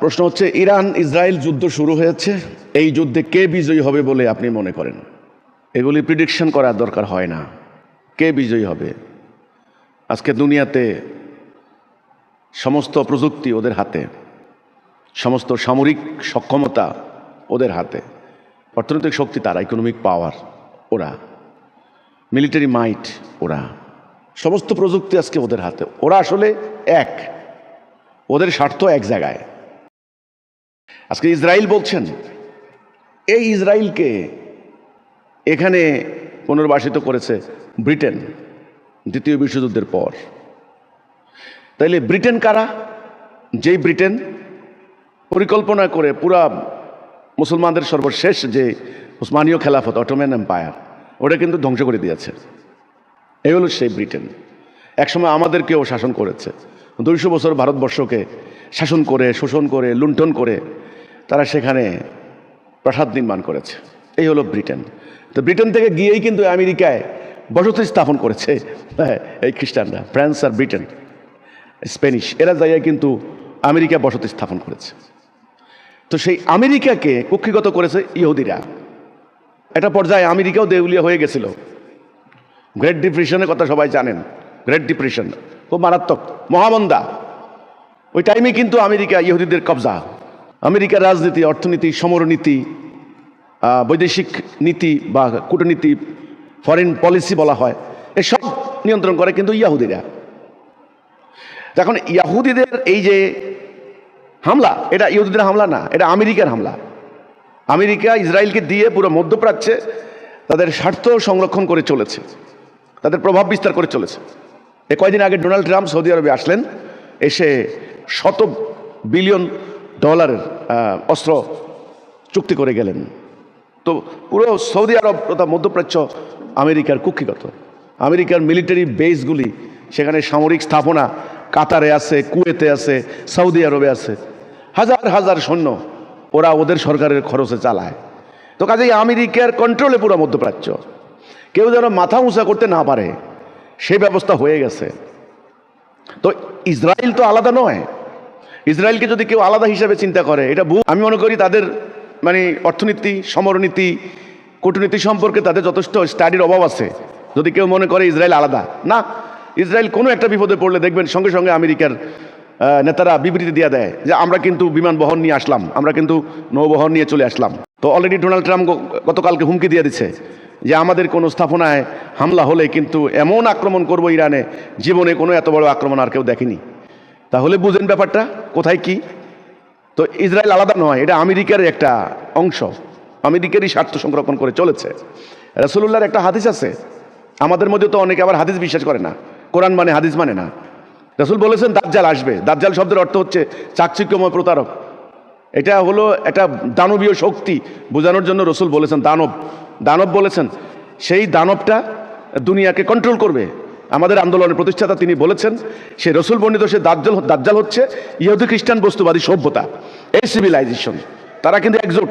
প্রশ্ন হচ্ছে, Iran, Israel যুদ্ধ শুরু হয়েছে, এই যুদ্ধে কে বিজয়ী হবে বলে আপনি মনে করেন? এগুলি প্রিডিকশন করার দরকার হয় না। কে বিজয়ী হবে? আজকে দুনিয়াতে সমস্ত প্রযুক্তি ওদের হাতে, সমস্ত সামরিক সক্ষমতা ওদের হাতে, অর্থনৈতিক শক্তি তারা ইকোনমিক পাওয়ার ওরা মিলিটারি মাইট ওরা, সমস্ত প্রযুক্তি আজকে ওদের হাতে, ওরা আসলে এক, ওদের স্বার্থ এক জায়গায়। আজকে ইসরায়েল বলছেন, এই ইসরায়েলকে এখানে পুনর্বাসিত করেছে ব্রিটেন, দ্বিতীয় বিশ্বযুদ্ধের পর। তাইলে ব্রিটেন কারা? যেই ব্রিটেন পরিকল্পনা করে পুরা মুসলমানদের সর্বশেষ যে উসমানীয় খেলাফত, অটোম্যান এম্পায়ার, ওটা কিন্তু ধ্বংস করে দিয়েছে। এই হলো সেই ব্রিটেন। একসময় আমাদেরকেও শাসন করেছে। দুইশো বছর ভারতবর্ষকে শাসন করে, শোষণ করে, লুণ্ঠন করে তারা সেখানে প্রাসাদ নির্মাণ করেছে। এই হলো ব্রিটেন। তো ব্রিটেন থেকে গিয়েই কিন্তু আমেরিকায় বসতি স্থাপন করেছে হ্যাঁ, এই খ্রিস্টানরা ফ্রান্স আর ব্রিটেন। স্প্যানিশ এরা যাইয়া কিন্তু আমেরিকা বসতি স্থাপন করেছে। তো সেই আমেরিকাকে কুক্ষিগত করেছে ইহুদিরা। একটা পর্যায়ে আমেরিকাও দেউলিয়া হয়ে গেছিল। গ্রেট ডিপ্রেশনের কথা সবাই জানেন। গ্রেট ডিপ্রেশন খুব মারাত্মক মহামন্দা। ওই টাইমে কিন্তু আমেরিকা ইহুদিদের কবজা। আমেরিকার রাজনীতি, অর্থনীতি, সমরনীতি বৈদেশিক নীতি বা কূটনীতি ফরেন পলিসি বলা হয় এসব নিয়ন্ত্রণ করে কিন্তু ইয়াহুদিরা। এখন ইয়াহুদিদের এই যে হামলা, এটা ইহুদিদের হামলা না, এটা আমেরিকার হামলা। আমেরিকা ইসরায়েলকে দিয়ে পুরো মধ্যপ্রাচ্যে তাদের স্বার্থ সংরক্ষণ করে চলেছে, তাদের প্রভাব বিস্তার করে চলেছে। এ কয়দিন আগে ডোনাল্ড ট্রাম্প সৌদি আরবে আসলেন, এসে শত বিলিয়ন ডলারের অস্ত্র চুক্তি করে গেলেন। তো পুরো সৌদি আরব তথা মধ্যপ্রাচ্য আমেরিকার কুক্ষিগত। আমেরিকার মিলিটারি বেসগুলি, সেখানে সামরিক স্থাপনা কাতারে আছে, কুয়েতে আছে, সৌদি আরবে আছে। হাজার হাজার সৈন্য ওরা ওদের সরকারের খরচে চালায়। তো কাজেই আমেরিকার কন্ট্রোলে পুরো মধ্যপ্রাচ্য। কেউ যেন মাথা উঁচা করতে না পারে, সে ব্যবস্থা হয়ে গেছে। তো ইসরায়েল তো আলাদা নয় ইসরায়েলকে যদি কেউ আলাদা হিসাবে চিন্তা করে, এটা ভুল। আমি মনে করি তাদের মানে অর্থনীতি, সমরনীতি, কূটনীতি সম্পর্কে তাদের যথেষ্ট স্টাডির অভাব আছে। যদি কেউ মনে করে ইসরায়েল আলাদা, না, ইসরায়েল কোনো একটা বিপদে পড়লে দেখবেন সঙ্গে সঙ্গে আমেরিকার নেতারা বিবৃতি দিয়ে দেয় যে, আমরা কিন্তু বিমান বহন নিয়ে আসলাম, আমরা কিন্তু নৌবহন নিয়ে চলে আসলাম। তো অলরেডি ডোনাল্ড ট্রাম্প গতকালকে হুমকি দিয়ে দিচ্ছে যে, আমাদের কোনো স্থাপনায় হামলা হলে কিন্তু এমন আক্রমণ করব ইরানে, জীবনে কোনো এত বড় আক্রমণ আর কেউ দেখেনি। তাহলে বুঝেন ব্যাপারটা, কোথায় কি? তো ইসরায়েল আলাদা নয়, এটা আমেরিকার একটা অংশ। আমেরিকারই স্বার্থ সংরক্ষণ করে চলেছে। রসুল্লাহর একটা হাদিস আছে, আমাদের মধ্যে তো অনেকে আবার হাদিস বিশ্বাস করে না। কোরআন মানে হাদিস মানে না। রসুল বলেছেন, দাজ্জাল আসবে। দাজ্জাল শব্দের অর্থ হচ্ছে চাকচিক্যময় প্রতারক। এটা হলো একটা দানবীয় শক্তি। বোঝানোর জন্য রসুল বলেছেন, দানব। দানব বলেছেন, সেই দানবটা দুনিয়াকে কন্ট্রোল করবে। আমাদের আন্দোলনের প্রতিষ্ঠাতা তিনি বলেছেন, সে রসুল বর্ণিত সে দাজ্জাল দাজ্জাল হচ্ছে ইহুদি খ্রিস্টান বস্তুবাদী সভ্যতা, এই সিভিলাইজেশন তারা কিন্তু একজোট।